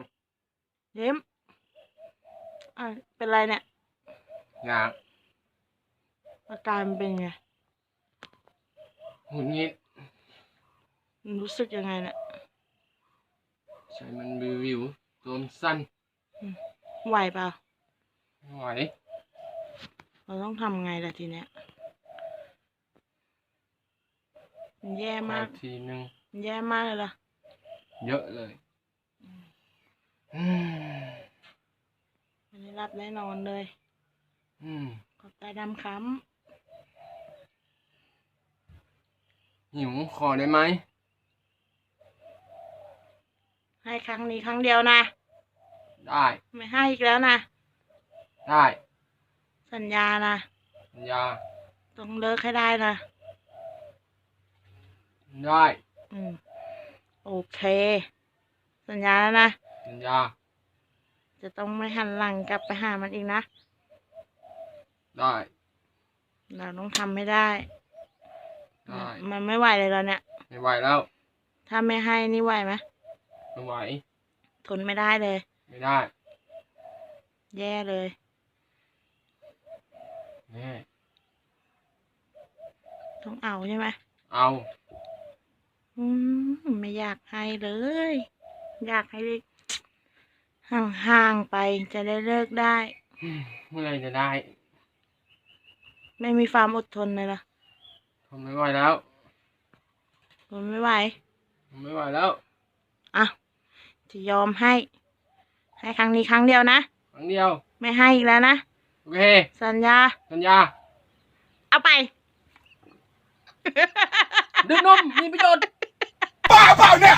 มยิ้มอะเป็นไรเนี่ยอยากอาการมันเป็นไงหงุดหงิดมันรู้สึกยังไงเนี่ยใจมันวิววิวตัวมันสั้นไหวเปล่าไม่ไหวเราต้องทำไงล่ะทีเนี้ยมันแย่ขอมากอีกทีหนึ่งมันแย่มากเลยล่ะ เยอะเลย อืมไม่ได้รับได้นอนเลย อืมขอบตาดำค้หิวขอได้ไหมำให้ครั้งนี้ครั้งเดียวนะ ได้ไม่ให้อีกแล้วนะ ได้สัญญานะ สัญญาต้องเลิกให้ได้นะ ได้ อืม โอเค สัญญาแล้วนะ สัญญา จะต้องไม่หันหลังกลับไปหามันอีกนะ ได้ เราต้องทำให้ได้ ได้ มันไม่ไหวเลยแล้วเนี่ย ไม่ไหวแล้ว ถ้าไม่ให้นี่ไหวไหมไม่ไหว ทนไม่ได้เลย ไม่ได้ แย่เลยแน่ต้องเอาใช่ไหมเอา อืมไม่อยากให้เลย อยากให้ ห่างๆไปจะได้เลิกได้อืมเมื่อไหรจะได้ไม่มีความอดทนเลยล่ะทนไม่ไหวแล้วทนไม่ไหวทนไม่ไหวแล้วอะจะยอมให้ ให้ครั้งนี้ครั้งเดียวนะครั้งเดียว ไม่ให้อีกแล้วนะโอเคสัญญาสัญญา เอาไป ดื่มนมมีประโยชน์บ้าเปล่าเนี่ย